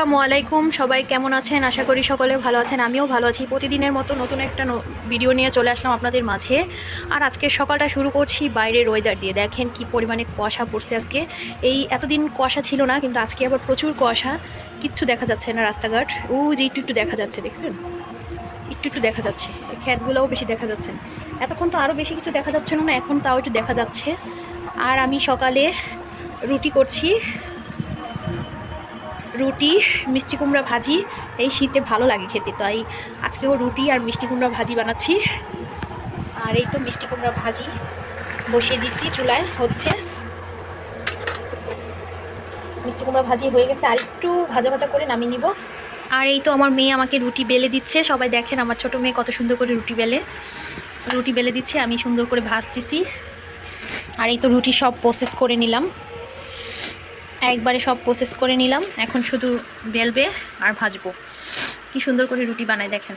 আসসালামু আলাইকুম। সবাই কেমন আছেন? আশা করি সকলে ভালো আছেন। আমিও ভালো আছি। প্রতিদিনের মতো নতুন একটা ভিডিও নিয়ে চলে আসলাম আপনাদের মাঝে। আর আজকে সকালটা শুরু করছি বাইরের ওয়েদার দিয়ে। দেখেন কি পরিমাণে কুয়াশা পড়ছে আজকে। এই এতদিন কুয়াশা ছিল না, কিন্তু আজকে আবার প্রচুর কুয়াশা। কিচ্ছু দেখা যাচ্ছে না রাস্তাঘাট। ও যে একটু একটু দেখা যাচ্ছে, দেখছেন? একটু একটু দেখা যাচ্ছে। এই ক্ষেতগুলোও বেশি দেখা যাচ্ছে। এতক্ষণ তো আরও বেশি কিছু দেখা যাচ্ছে না, এখন তাও একটু দেখা যাচ্ছে। আর আমি সকালে রুটি করছি। রুটি, মিষ্টি কুমড়া ভাজি, এই শীতে ভালো লাগে খেতে, তাই আজকেও রুটি আর মিষ্টি কুমড়া ভাজি বানাচ্ছি। আর এই তো মিষ্টি কুমড়া ভাজি বসিয়ে দিচ্ছি চুলায়, হচ্ছে। মিষ্টি কুমড়া ভাজি হয়ে গেছে, আর একটু ভাজা ভাজা করে নামিয়ে নিব। আর এই তো আমার মেয়ে আমাকে রুটি বেলে দিচ্ছে, সবাই দেখেন আমার ছোট মেয়ে কত সুন্দর করে রুটি বেলে। রুটি বেলে দিচ্ছে, আমি সুন্দর করে ভাজতেছি। আর এই তো রুটি সব প্রসেস করে নিলাম। একবারে সব প্রসেস করে নিলাম। এখন শুধু বেলবে আর ভাজবো। কি সুন্দর করে রুটি বানায় দেখেন।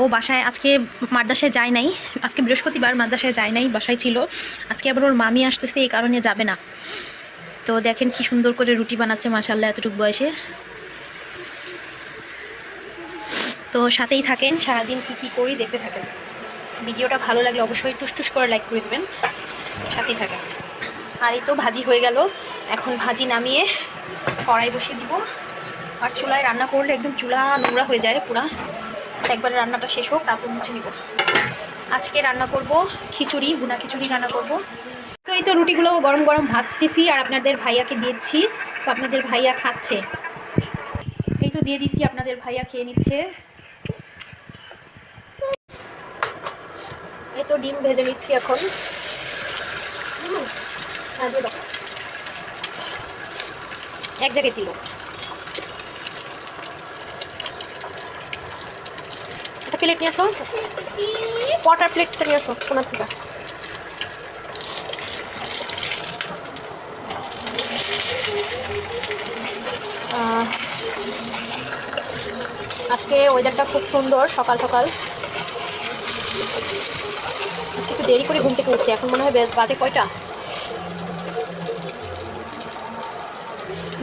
ও বাসায় আজকে মাদ্রাসায় যায় নাই। আজকে বৃহস্পতিবার মাদ্রাসায় যায় নাই, বাসায় ছিল। আজকে আবার ওর মামি আসতেছে, এই কারণে যাবে না। তো দেখেন কি সুন্দর করে রুটি বানাচ্ছে মাসাল্লাহ এতটুকু বয়সে। তো সাথেই থাকেন, সারাদিন কী কী করি দেখতে থাকেন। ভিডিওটা ভালো লাগলে অবশ্যই টুসটুস করে লাইক করে দেবেন। সাথেই থাকেন। আর এই তো ভাজি হয়ে গেল। এখন ভাজি নামিয়ে কড়াই বসিয়ে দিব। আর চুলায় রান্না করলে একদম চুলা নোংরা হয়ে যায় পুরা। একবারে রান্নাটা শেষ হোক, তারপর মুছে নিব। আজকে রান্না করব খিচুড়ি, ভুনা খিচুড়ি রান্না করব। তো এই তো রুটিগুলো গরম গরম ভাজতেছি, আর আপনাদের ভাইয়াকে দিয়েছি। তো আপনাদের ভাইয়া খাচ্ছে। এই তো দিয়ে দিছি, আপনাদের ভাইয়া খেয়ে নিচ্ছে। এই তো ডিম ভেজে নিচ্ছি এখন। এক জায়গায় ছিল একটা প্লেট নিয়ে আসো। ওয়াটার প্লেটটা নিয়ে আসো কোনার থেকে? আজকে ওয়েদারটা খুব সুন্দর, সকাল সকাল। একটু দেরি করে ঘুম থেকে উঠছি, এখন মনে হয় বাজে কয়টা?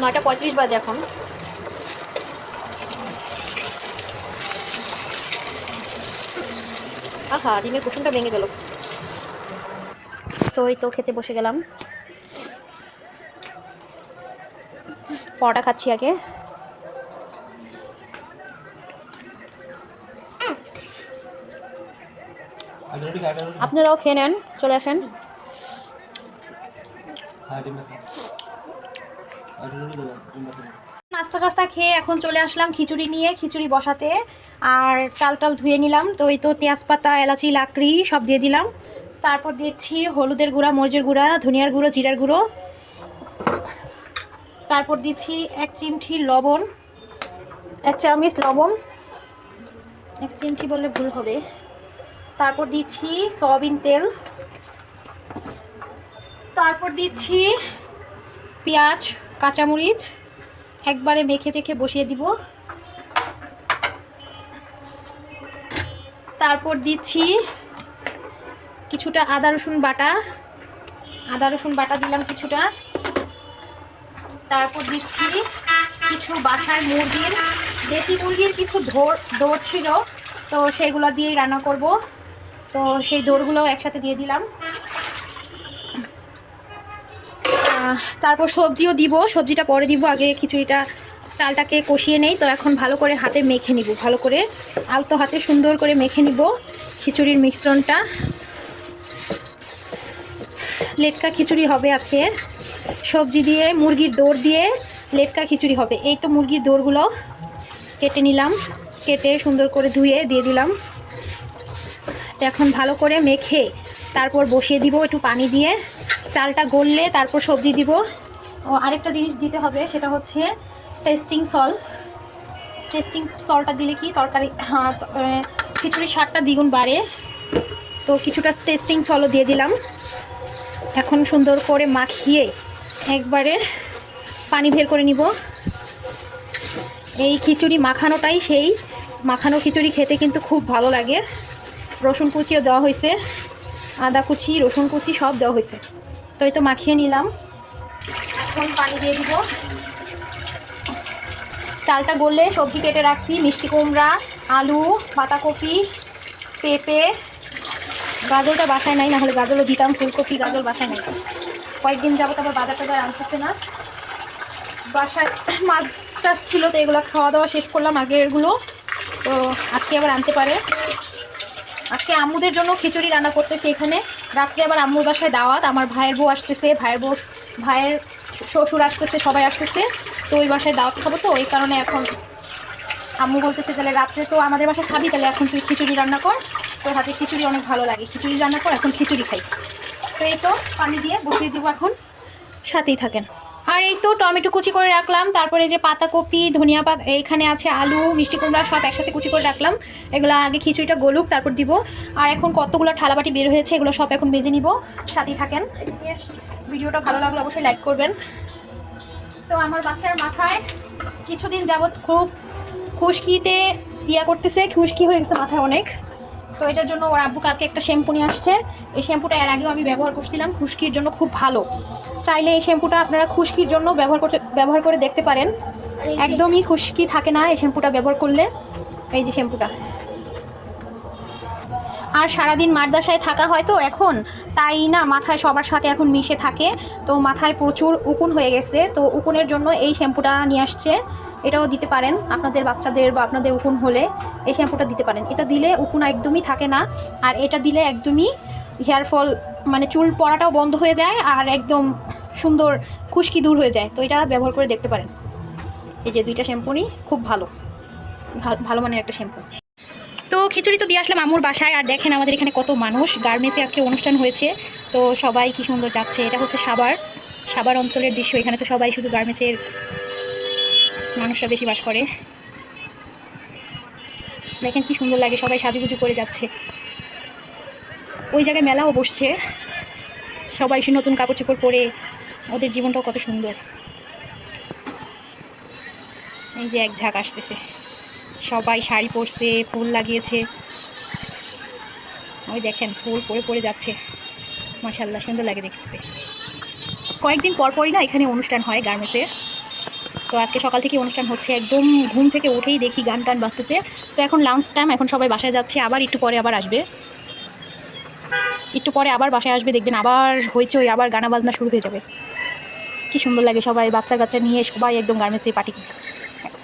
নয়টা পঁয়ত্রিশ বাজে এখন। আহা, ডিমের কুসুমটা ভেঙে গেল। তো এই তো খেতে বসে গেলাম। পরোটা খাচ্ছি আগে। আপনারাও খেয়ে নেন, চলে আসেন। নাস্তা টাস্তা খেয়ে এখন চলে আসলাম খিচুড়ি নিয়ে, খিচুড়ি বসাতে। আর চাল টাল ধুয়ে নিলাম। তো এই তো তেজপাতা এলাচি, লাকড়ি সব দিয়ে দিলাম। তারপর দিচ্ছি হলুদের গুঁড়া, মরিচের গুঁড়া, ধনিয়ার গুঁড়ো, জিরার গুঁড়ো। তারপর দিচ্ছি এক চিমঠি লবণ, এক চামচ লবণ। এক চিমটি বললে ভুল হবে। তারপর দিচ্ছি সয়াবিন তেল। তারপর দিচ্ছি পেঁয়াজ। কাঁচামরিচ একবারে মেখে চেখে বসিয়ে দিব। তারপর দিচ্ছি কিছুটা আদা রসুন বাটা। আদা রসুন বাটা দিলাম কিছুটা। তারপর দিচ্ছি কিছু বাসায় মুরগির, দেশি মুরগির কিছু দৌড় ছিল, তো সেগুলো দিয়েই রান্না করব। তো সেই দৌড়গুলো একসাথে দিয়ে দিলাম আহ, তারপর সবজিও দিব, সবজিটা পরে দিব, আগে খিচুড়িটা, চালটাকে কষিয়ে নেই, তো এখন ভালো করে হাতে মেখে নিব, ভালো করে আলতো হাতে সুন্দর করে মেখে নিব খিচুড়ির মিশ্রণটা। লেটকা খিচুড়ি হবে আজকে। সবজি দিয়ে, মুরগির দৌড় দিয়ে লেটকা খিচুড়ি হবে। এই তো মুরগির দৌড়গুলো কেটে নিলাম, কেটে সুন্দর করে ধুয়ে দিয়ে দিলাম। এখন ভালো করে মেখে তারপর বসিয়ে দিব একটু পানি দিয়ে। চালটা গললে তারপর সবজি দিব। ও, আরেকটা জিনিস দিতে হবে, সেটা হচ্ছে টেস্টিং সল। টেস্টিং সলটা দিলে কি তরকারি হ্যাঁ খিচুড়ির স্বাদটা দ্বিগুণ বাড়ে। তো কিছুটা টেস্টিং সলও দিয়ে দিলাম। এখন সুন্দর করে মাখিয়ে একবারে পানি বের করে নিব। এই খিচুড়ি মাখানোটাই সেই। মাখানো খিচুড়ি খেতে কিন্তু খুব ভালো লাগে। রসুন কুচিও দেওয়া হয়েছে। আদা কুচি, রসুন কুচি সব দেওয়া হয়েছে। তো এই তো মাখিয়ে নিলাম। এখন পানি দিয়ে দিব। চালটা গললে সবজি কেটে রাখছি, মিষ্টি কুমড়া, আলু, বাঁধাকপি, পেঁপে। গাজরটা বাসায় নাই না হলে গাজরও দিতাম, ফুলকপি, গাজর বাসায় নাই। কয়েকদিন যাব তারপর বাজার টাজার আনতেছে না। বাসায় মাছ টাছ ছিল তো এগুলো খাওয়া দাওয়া শেষ করলাম আগেরগুলো। তো আজকে আবার আনতে পারে। আজকে আম্মুদের জন্য খিচুড়ি রান্না করতেছি এখানে। রাত্রে আবার আম্মুর বাসায় দাওয়াত, আমার ভাইয়ের বউ আসতেছে, ভাইয়ের বউ, ভাইয়ের শ্বশুর আসতেছে, সবাই আসতেছে, তো ওই বাসায় দাওয়াত খাব তো ওই কারণে এখন আম্মু বলতেছে, তাহলে রাত্রে তো আমাদের বাসায় খাবি, তাহলে এখন তুই খিচুড়ি রান্না কর, তোর হাতে খিচুড়ি অনেক ভালো লাগে, খিচুড়ি রান্না কর, এখন খিচুড়ি খাই। তো এই তো, পানি দিয়ে বসিয়ে দেবো এখন, সাথেই থাকেন। আর এই তো টমেটো কুচি করে রাখলাম। তারপরে যে পাতাকপি, ধনিয়া পাতা, এইখানে আছে আলু, মিষ্টি কুমড়া সব একসাথে কুচি করে রাখলাম। এগুলো আগে খিচুড়িটা গলুক, তারপর দিব। আর এখন কতগুলো ঠালাবাটি বের হয়েছে, এগুলো সব এখন বেজে নিব। সাথেই থাকেন। ভিডিওটা ভালো লাগলে অবশ্যই লাইক করবেন। তো আমার বাচ্চার মাথায় কিছুদিন যাবৎ খুব খুশকিতে ইয়া করতেছে, খুশকি হয়ে গেছে মাথায় অনেক। তো এটার জন্য ওর আব্বু কালকে একটা শ্যাম্পু নিয়ে আসছে। এই শ্যাম্পুটা এর আগেও আমি ব্যবহার করছিলাম খুশকির জন্য খুব ভালো। চাইলে এই শ্যাম্পুটা আপনারা খুশকির জন্য ব্যবহার করতে ব্যবহার করে দেখতে পারেন। একদমই খুশকি থাকে না এই শ্যাম্পুটা ব্যবহার করলে। এই যে শ্যাম্পুটা আর সারাদিন মারদাসায় থাকা হয় তো এখন, তাই না মাথায় সবার সাথে এখন মিশে থাকে। তো মাথায় প্রচুর উকুন হয়ে গেছে, তো উকুনের জন্য এই শ্যাম্পুটা নিয়ে আসছে। এটাও দিতে পারেন আপনাদের বাচ্চাদের বা আপনাদের উকুন হলে এই শ্যাম্পুটা দিতে পারেন। এটা দিলে উকুন একদমই থাকে না, আর এটা দিলে একদমই হেয়ার ফল মানে চুল পড়াটাও বন্ধ হয়ে যায় আর একদম সুন্দর খুশকি দূর হয়ে যায়। তো এটা ব্যবহার করে দেখতে পারেন। এই যে দুইটা শ্যাম্পু নিই, খুব ভালো। ভালো মানের একটা শ্যাম্পু। তো খিচুড়ি তো দিয়ে আসলাম আমুর বাসায়, আর দেখেন আমাদের এখানে কত মানুষ। গার্মেন্টসে আজকে অনুষ্ঠান হয়েছে, তো সবাই কি সুন্দর যাচ্ছে। এটা হচ্ছে সাবার সাবার অঞ্চলের দৃশ্য, এখানে তো সবাই শুধু গার্মেন্টসের মানুষরা বেশি বাস করে। দেখেন কি সুন্দর লাগে, সবাই সাজুগুজু করে যাচ্ছে। ওই জায়গায় মেলাও বসছে। সবাই সে নতুন কাপড় চোপড় পরে, ওদের জীবনটাও কত সুন্দর। এই যে এক ঝাঁক আসতেছে। সবাই শাড়ি পরছে, ফুল লাগিয়েছে। ওই দেখেন, ফুল পরে পরে যাচ্ছে। মাশাল্লাহ সুন্দর লাগে দেখতে। কয়েকদিন পর পরই না এখানে অনুষ্ঠান হয় গার্মেন্টসে। তো আজকে সকাল থেকে অনুষ্ঠান হচ্ছে। একদম ঘুম থেকে উঠেই দেখি গান টান বাজতেছে। তো এখন লাঞ্চ টাইম এখন সবাই বাসায় যাচ্ছে। আবার একটু পরে আবার আসবে। একটু পরে আবার বাসায় আসবে, দেখবেন আবার হয়েছে ওই আবার গানা বাজনা শুরু হয়ে যাবে। কি সুন্দর লাগে সবাই বাচ্চা কাচ্চা নিয়ে সবাই একদম গার্মেন্টসে পার্টি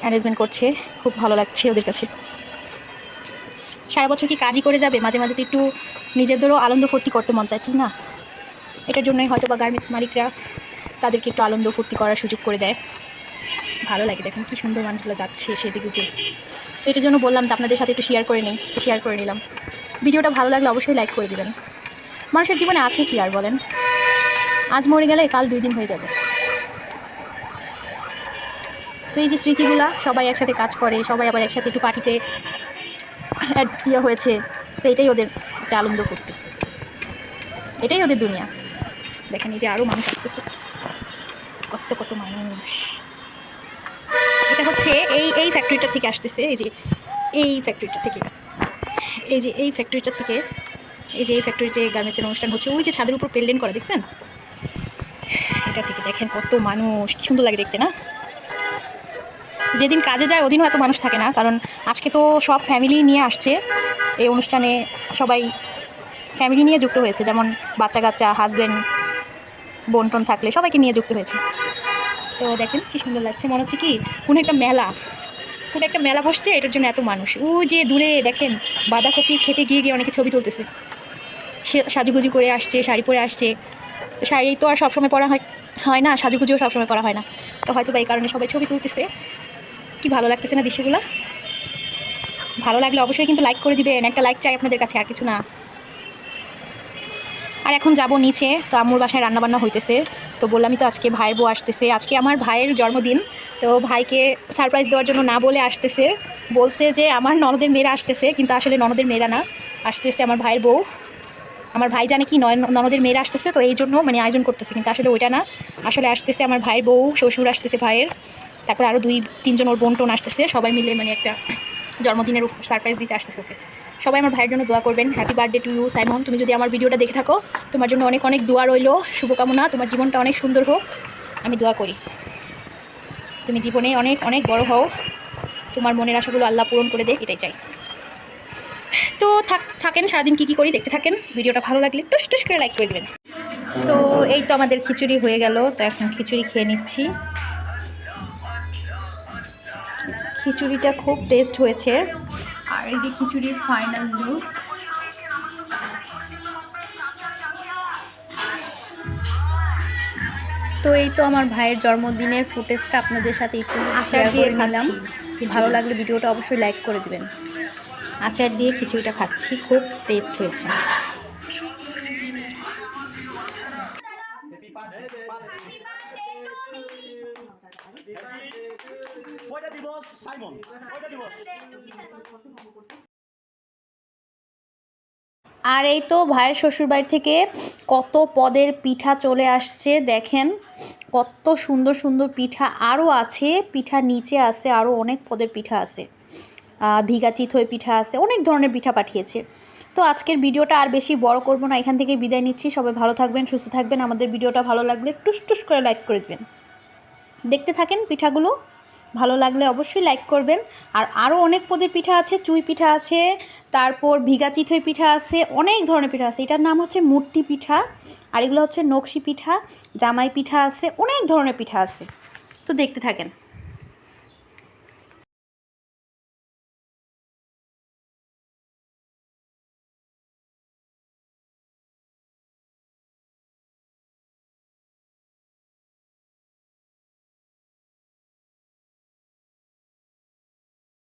অ্যারেঞ্জমেন্ট করছে, খুব ভালো লাগছে ওদের কাছে। সারা বছর কি কাজই করে যাবে? মাঝে মাঝে তো একটু নিজেদেরও আনন্দ ফুর্তি করতে মন চায় ঠিক না? এটার জন্যই হয়তো বা গার্মেন্টস মালিকরা তাদেরকে একটু আনন্দ ফুর্তি করার সুযোগ করে দেয়। ভালো লাগে, দেখেন কি সুন্দর মানুষগুলো যাচ্ছে সেজে গুজে। তো এটার জন্য বললাম তো আপনাদের সাথে একটু শেয়ার করে নিই তো শেয়ার করে নিলাম। ভিডিওটা ভালো লাগলে অবশ্যই লাইক করে দেবেন। মানুষের জীবনে আছে কি আর বলেন? আজ মরে গেলে কাল দুই দিন হয়ে যাবে। তো এই যে স্মৃতিগুলা, সবাই একসাথে কাজ করে, সবাই আবার একসাথে একটু পার্টিতে ইয়ে হয়েছে, তো এটাই ওদের একটা আনন্দ ফুর্তি। এটাই ওদের দুনিয়া। দেখেন এই যে আরও মানুষ আসতেছে। কত কত মানুষ। এটা হচ্ছে এই এই ফ্যাক্টরিটা থেকে আসতেছে, এই যে এই ফ্যাক্টরিটা থেকে। এই যে এই ফ্যাক্টরিটা থেকে, এই যে এই ফ্যাক্টরিতে গার্মেন্টসের অনুষ্ঠান হচ্ছে, ওই যে ছাদের উপর পেল্ডেন করা, দেখছেন? এটা থেকে দেখেন কত মানুষ, কি সুন্দর লাগে দেখতে না? যেদিন কাজে যায়, ওদিনও এত মানুষ থাকে না। কারণ আজকে তো সব ফ্যামিলি নিয়ে আসছে। এই অনুষ্ঠানে সবাই ফ্যামিলি নিয়ে যুক্ত হয়েছে। যেমন বাচ্চা কাচ্চা হাজব্যান্ড বোন টোন থাকলে সবাইকে নিয়ে যুক্ত হয়েছে। তো দেখেন কি সুন্দর লাগছে। মনে হচ্ছে কি কোনো একটা মেলা। কোনো একটা মেলা বসছে, এটার জন্য এত মানুষ। ও যে দূরে দেখেন, বাঁধাকপি খেতে গিয়ে গিয়ে অনেকে ছবি তুলতেছে। সে সাজুগুজু করে আসছে, শাড়ি পরে আসছে। শাড়ি তো আর সবসময় পরা হয় হয় না। সাজুগুজুও সবসময় করা হয় না। তো হয়তো বা এই কারণে সবাই ছবি তুলতেছে। কি ভালো লাগতেছে না দৃশ্যগুলো? ভালো লাগলে অবশ্যই কিন্তু লাইক করে দিবেন। একটা লাইক চাই আপনাদের কাছে, আর কিছু না। আর এখন যাব নিচে, তো আম্মুর বাসায় রান্নাবান্না হইতেছে। তো বললামই তো আজকে ভাইয়ের বউ আসতেছে। আজকে আমার ভাইয়ের জন্মদিন, তো ভাইকে সারপ্রাইজ দেওয়ার জন্য না বলে আসতেছে। বলছে যে আমার ননদের মেয়েরা আসতেছে, কিন্তু আসলে ননদের মেয়েরা না। আসতেছে আমার ভাইয়ের বউ। আমার ভাই জানে কি ননদের মেয়েরা আসতেছে, তো এই জন্য মানে আয়োজন করতেছে, কিন্তু আসলে ওইটা না। আসলে আসতেছে আমার ভাইয়ের বউ, শ্বশুর আসতেছে ভাইয়ের। তারপর আরও দুই, তিনজন ওর বোন টোন আসতেছে, সবাই মিলে মানে একটা জন্মদিনের সারপ্রাইজ দিতে আসতেছে ওকে। সবাই আমার ভাইয়ের জন্য দোয়া করবেন। Happy birthday to you Simon তুমি যদি আমার ভিডিওটা দেখে থাকো, তোমার জন্য অনেক অনেক দোয়া রইল। শুভকামনা। তোমার জীবনটা অনেক সুন্দর হোক। আমি দোয়া করি। তুমি জীবনে অনেক অনেক বড় হও। তোমার মনের আশাগুলো আল্লাহ পূরণ করে দেয় এটাই চাই। তো থাক, থাকেন, সারাদিন কী কী করি দেখতে থাকেন। ভিডিওটা ভালো লাগলে টুস টুস করে লাইক করে দেবেন। তো এই তো আমাদের খিচুড়ি হয়ে গেল। তো এখন খিচুড়ি খেয়ে নিচ্ছি। খিচুড়িটা খুব টেস্ট হয়েছে। আর এই যে খিচুড়ির ফাইনাল লুক তো এই তো আমার ভাইয়ের জন্মদিনের ফুটেজটা আপনাদের সাথে একটু আচার দিয়ে নিলাম। ভালো লাগলে ভিডিওটা অবশ্যই লাইক করে দেবেন। আচার দিয়ে খিচুড়িটা খাচ্ছি খুব টেস্ট হয়েছে। সাইমন। আর এই তো ভাইয়ের শ্বশুরবাড়ি থেকে কত পদের পিঠা চলে আসছে, দেখেন। কত সুন্দর সুন্দর পিঠা আরও আছে, পিঠা নিচে আছে আরও অনেক পদের পিঠা আছে। ভিগা চিথই পিঠা আছে, অনেক ধরনের পিঠা পাঠিয়েছে। তো আজকের ভিডিওটা আর বেশি বড় করব না, এখান থেকে বিদায় নিচ্ছি। সবাই ভালো থাকবেন, সুস্থ থাকবেন। আমাদের ভিডিওটা ভালো লাগলে টুস টুস করে লাইক করে দেবেন। দেখতে থাকেন পিঠাগুলো। ভালো লাগলে অবশ্যই লাইক করবেন। আর আরও অনেক পদের পিঠা আছে, চুই পিঠা আছে, তারপর ভিগা চিথই পিঠা আছে, অনেক ধরনের পিঠা আছে। এটার নাম হচ্ছে মূর্তি পিঠা, আর এগুলো হচ্ছে নকশি পিঠা, জামাই পিঠা আছে, অনেক ধরনের পিঠা আছে। তো দেখতে থাকেন।